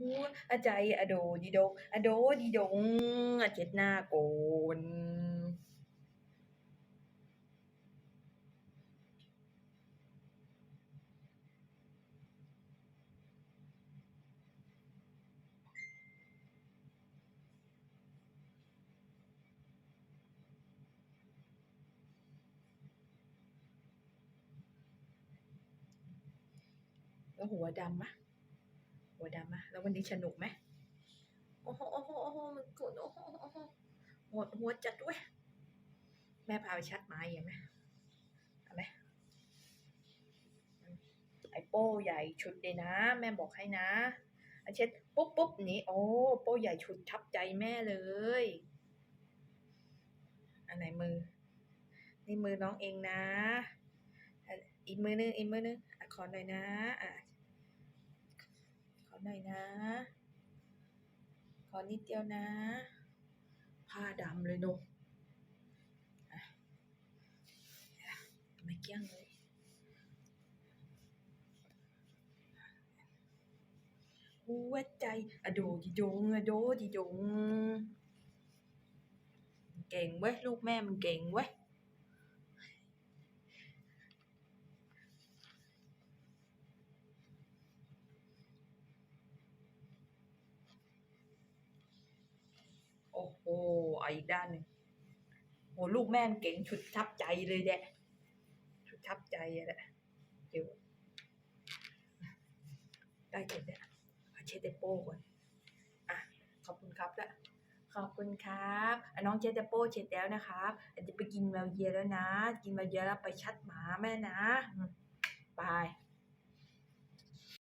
หัวอาใจอโดดีโดอโดดีดงอเจ็ดหน้าโกนแล้วหัวดำมะ หัวดำมะแล้ววันนี้สนุกไหมโอ้โหโอ้โหโอ้โหมันกดโอ้โหโอ้โหหดหัวจัดด้วย แม่พาไปชัดไม้ยังไหมเอาไหมไอ้โป้ใหญ่ชุดเลยนะ แม่บอกให้นะอันเช็ดปุ๊บปุ๊บนี่โอ้โป้ใหญ่ชุดทับใจแม่เลย อันไหนมือ นี่มือน้องเองนะอะอีกมือนึงอีกมือนึงอะขอหน่อยนะอะขอ หน่อยนะ ขอนิดเดียวนะ ผ้าดำเลยหนกอะไม่เกี้ยงเลยหัวใจอะโดดิดงอะโดดิดง เก่งเว้ย ลูกแม่มันเก่งเว้ย อ้โหอาอีกด้านหนึ่งโหลูกแม่เก่งชุดทับใจเลยแดะชุดทับใจอะแหละเดี๋ยวได้เสร็จแล้วเอาเช็ดเตโป้ก่อนอะขอบคุณครับละขอบคุณครับน้องเช็ดเตโป้เช็ดแล้วนะครับอาจจะไปกินแมวเยียแล้วนะ กินแมวเยียแล้วไปชัดหมาแม่นะอืมบาย